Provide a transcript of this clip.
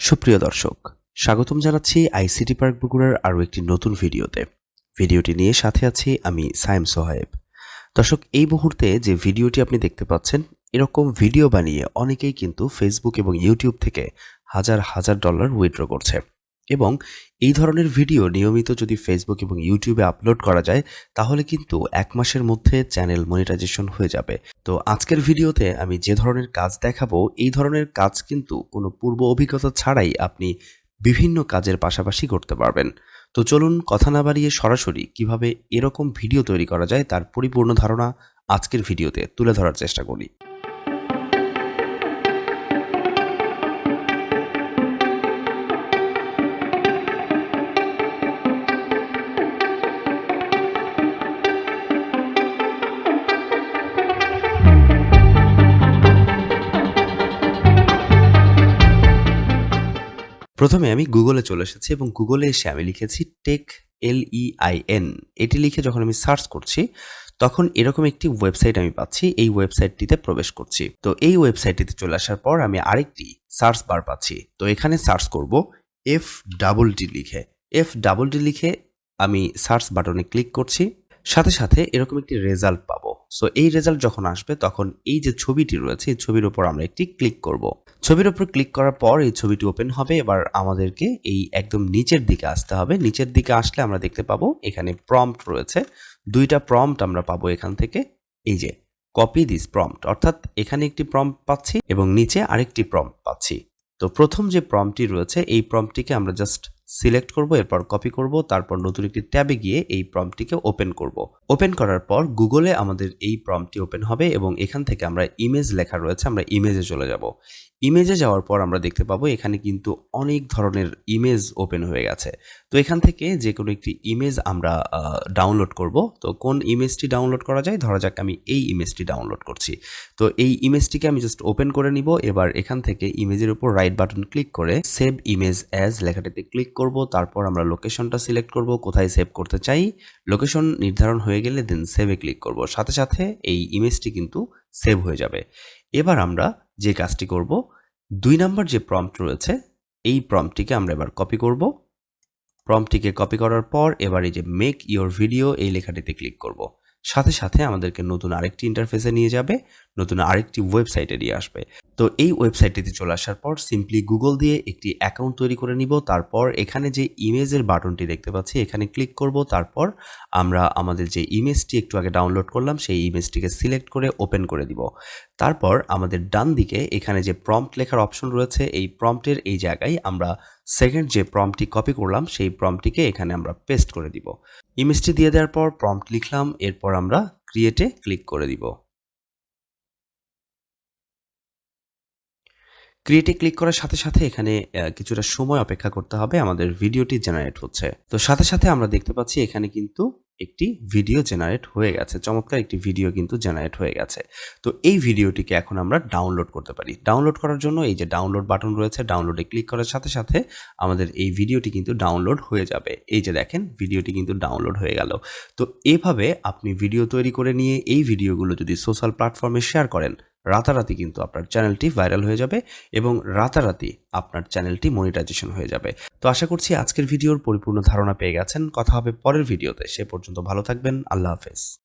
সুপ্রিয় দর্শক, স্বাগতম জানাচ্ছি আইসিটি পার্ক বগুড়ার আরও একটি নতুন ভিডিওতে। ভিডিওটি নিয়ে সাথে আছি আমি সায়েম সোহায়েব। দর্শক, এই মুহূর্তে যে ভিডিওটি আপনি দেখতে পাচ্ছেন, এরকম ভিডিও বানিয়ে অনেকেই কিন্তু ফেসবুক এবং ইউটিউব থেকে হাজার হাজার ডলার উইথড্র করছে। এবং এই ধরনের ভিডিও নিয়মিত যদি ফেসবুক এবং ইউটিউবে আপলোড করা যায়, তাহলে কিন্তু এক মাসের মধ্যে চ্যানেল মনিটাইজেশন হয়ে যাবে। তো আজকের ভিডিওতে আমি যে ধরনের কাজ দেখাবো, এই ধরনের কাজ কিন্তু কোনো পূর্ব অভিজ্ঞতা ছাড়াই আপনি বিভিন্ন কাজের পাশাপাশি করতে পারবেন। তো চলুন কথা না বাড়িয়ে সরাসরি কীভাবে এরকম ভিডিও তৈরি করা যায়, তার পরিপূর্ণ ধারণা আজকের ভিডিওতে তুলে ধরার চেষ্টা করি। প্রথমে আমি গুগলে চলে এসেছি এবং গুগলে এসে আমি লিখেছি tech L E I N. এটি লিখে যখন আমি সার্চ করছি, তখন এরকম একটি ওয়েবসাইট আমি পাচ্ছি, এই ওয়েবসাইটটিতে প্রবেশ করছি। তো এই ওয়েবসাইটটিতে চলে আসার পর আমি আরেকটি সার্চ বার পাচ্ছি। তো এখানে সার্চ করব এফ ডাবল ডি লিখে। এফ ডাবল ডি লিখে আমি সার্চ বাটনে ক্লিক করছি। সাথে সাথে এরকম একটি রেজাল্ট পাবো। সো এই রেজাল্ট যখন আসবে, তখন এই যে ছবিটি রয়েছে, এই ছবির উপর আমরা একটি ক্লিক করব। ছবির উপর ক্লিক করার পর এই ছবিটি ওপেন হবে। এবার আমাদেরকে এই একদম নিচের দিকে আসতে হবে। নিচের দিকে আসলে আমরা দেখতে পাবো এখানে প্রম্পট রয়েছে। দুইটা প্রম্পট আমরা পাবো এখান থেকে। এই যে কপি দিস প্রম্পট অর্থাৎ এখানে একটি প্রম্পট পাচ্ছি এবং নিচে আরেকটি প্রম্পট পাচ্ছি। তো প্রথম যে প্রম্পটটি রয়েছে, এই প্রম্পটটিকে আমরা জাস্ট সিলেক্ট করব, এরপর কপি করব, তারপর নতুন একটি ট্যাবে গিয়ে এই প্রম্পটটিকে ওপেন করব। ওপেন করার পর গুগলে আমাদের এই প্রম্পটটি ওপেন হবে এবং এখান থেকে আমরা ইমেজ লেখা রয়েছে, আমরা ইমেজে চলে যাব। ইমেজে যাওয়ার পর আমরা দেখতে পাবো এখানে কিন্তু অনেক ধরনের ইমেজ ওপেন হয়ে গেছে। তো এখান থেকে যে কোনো একটি ইমেজ আমরা ডাউনলোড করব। তো কোন ইমেজটি ডাউনলোড করা যায়? ধরা যাক আমি এই ইমেজটি ডাউনলোড করছি। তো এই ইমেজটিকে আমি জাস্ট ওপেন করে নিব। এবার এখান থেকে ইমেজের উপর রাইট বাটন ক্লিক করে সেভ ইমেজ অ্যাজ লেখাটিতে ক্লিক করব। তারপর আমরা লোকেশনটা সিলেক্ট করব, কোথায় সেভ করতে চাই। লোকেশন নির্ধারণ হয়ে গেলে দেন সেভে ক্লিক করব। সাথে সাথে এই ইমেজটি কিন্তু সেভ হয়ে যাবে। এবার আমরা যে কাজটি করব, দুই নাম্বার যে প্রম্পট রয়েছে, এই প্রম্পটটিকে আমরা এবার কপি করব। প্রম্পটটিকে কপি করার পর এবার এই যে মেক ইওর ভিডিও এই লেখাটিতে ক্লিক করব। সাথে সাথে আমাদেরকে নতুন আরেকটি ইন্টারফেসে নিয়ে যাবে, নতুন আরেকটি ওয়েবসাইটে নিয়ে আসবে। তো এই ওয়েবসাইটটিতে চলে আসার পর সিম্পলি গুগল দিয়ে একটি অ্যাকাউন্ট তৈরি করে নিব। তারপর এখানে যে ইমেজের বাটনটি দেখতে পাচ্ছি, এখানে ক্লিক করব। তারপর আমরা আমাদের যে ইমেজটি একটু আগে ডাউনলোড করলাম, সেই ইমেজটিকে সিলেক্ট করে ওপেন করে দিব। তারপর আমাদের ডান দিকে এখানে যে প্রম্পট লেখার অপশন রয়েছে, এই প্রম্পটের এই জায়গায় আমরা সেকেন্ড যে প্রম্পটটি কপি করলাম, সেই প্রম্পটটিকে এখানে আমরা পেস্ট করে দিব। ইমেজটি দিয়ে দেওয়ার পর প্রম্পট লিখলাম, এরপর আমরা ক্রিয়েটে ক্লিক করে দিব। ক্রিয়েটে ক্লিক করার সাথে সাথে এখানে কিছুটা সময় অপেক্ষা করতে হবে, আমাদের ভিডিওটি জেনারেট হচ্ছে। তো সাথে সাথে আমরা দেখতে পাচ্ছি এখানে কিন্তু একটি ভিডিও জেনারেট হয়ে গেছে। চমৎকার একটি ভিডিও কিন্তু জেনারেট হয়ে গেছে। তো এই ভিডিওটিকে এখন আমরা ডাউনলোড করতে পারি। ডাউনলোড করার জন্য এই যে ডাউনলোড বাটন রয়েছে ডাউনলোডে ক্লিক করার সাথে সাথে আমাদের এই ভিডিওটি কিন্তু ডাউনলোড হয়ে যাবে। এই যে দেখেন ভিডিওটি কিন্তু ডাউনলোড হয়ে গেল। তো এভাবে আপনি ভিডিও তৈরি করে নিয়ে এই ভিডিওগুলো যদি সোশ্যাল প্ল্যাটফর্মে শেয়ার করেন রাতারাতি কিন্তু আপনার চ্যানেলটি ভাইরাল হয়ে যাবে এবং রাতারাতি আপনার চ্যানেলটি মনিটাইজেশন হয়ে যাবে। তো আশা করছি আজকের ভিডিওর পরিপূর্ণ ধারণা পেয়ে গেছেন। কথা হবে পরের ভিডিওতে। সে পর্যন্ত ভালো থাকবেন। আল্লাহ হাফেজ।